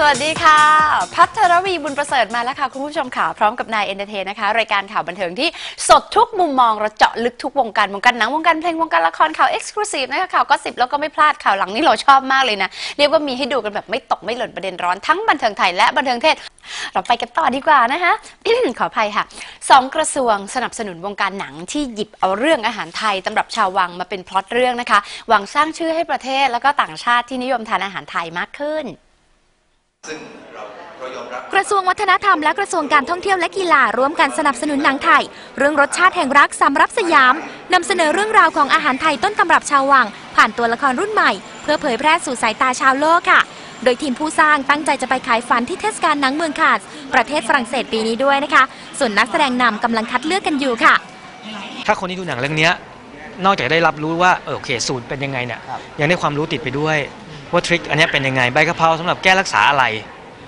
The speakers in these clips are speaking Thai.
สวัสดีค่ะ พัทรวีบุญประเสริฐมาแล้วค่ะ คุณผู้ชมค่ะ พร้อมกับนายเอนเตอร์เทนนะคะ รายการข่าวบันเทิงที่สดทุกมุมมองเราเจาะลึกทุกวงการ วงการหนัง วงการเพลง วงการละครข่าวเอ็กซ์คลูซีฟนะคะข่าวก็สิบแล้วก็ไม่พลาดข่าวหลังนี่เราชอบมากเลยนะ เรียกว่ามีให้ดูกันแบบไม่ตกไม่หล่นประเด็นร้อนทั้งบันเทิงไทยและบันเทิงเทศ เราไปกันต่อดีกว่านะคะ ขออภัยค่ะสองกระทรวงสนับสนุนวงการหนังที่หยิบเอาเรื่องอาหารไทยตำรับชาววังมาเป็นพล็อตเรื่องนะคะหวังสร้างชื่อให้ประเทศแล้วก็ต่างชาติที่นิยมทานอาหารไทยมากขึ้น กระทรวงวัฒนธรรมและกระทรวงการท่องเที่ยวและกีฬาร่วมกันสนับสนุนหนังไทย เรื่องรสชาติแห่งรักสำรับสยามนำเสนอเรื่องราวของอาหารไทยต้นตำรับชาววัง ผ่านตัวละครรุ่นใหม่ เพื่อเผยแพร่สู่สายตาชาวโลกค่ะ โดยทีมผู้สร้างตั้งใจจะไปขายฝันที่เทศกาลหนังเมืองคานส์ประเทศฝรั่งเศสปีนี้ด้วยนะคะ ส่วนนักแสดงนำกำลังคัดเลือกกันอยู่ค่ะ ถ้าคนที่ดูหนังเรื่องเนี้ยนอกจากได้รับรู้ว่าเออโอเคสูตรเป็นยังไงเนี่ยยังได้ความรู้ติดไปด้วย ว่าทริคอันนี้เป็นยังไงใบกะเพราสำหรับแก้รักษาอะไร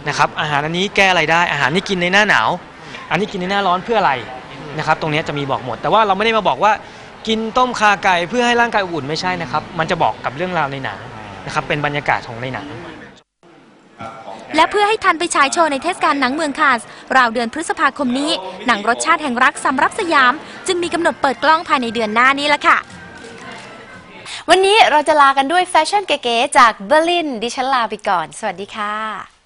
นะครับอาหารอันนี้แก้อะไรได้อาหารที่กินในหน้าหนาว อันนี้กินในหน้าร้อนเพื่ออะไรนะครับตรงนี้จะมีบอกหมด แต่ว่าเราไม่ได้มาบอกว่ากินต้มคาไก่เพื่อให้ร่างกายอบอุ่นไม่ใช่นะครับ มันจะบอกกับเรื่องราวในหนังนะครับเป็นบรรยากาศของในหนังและเพื่อให้ทันไปฉายโชว์ในเทศกาลหนังเมืองคานส์ราวเดือนพฤษภาคมนี้ หนังรสชาติแห่งรักสำรับสยาม จึงมีกำหนดเปิดกล้องภายในเดือนหน้านี้ละค่ะ วันนี้เราจะลากันด้วยแฟชั่นเก๋ๆจากเบอร์ลินดิฉันลาไปก่อน สวัสดีค่ะ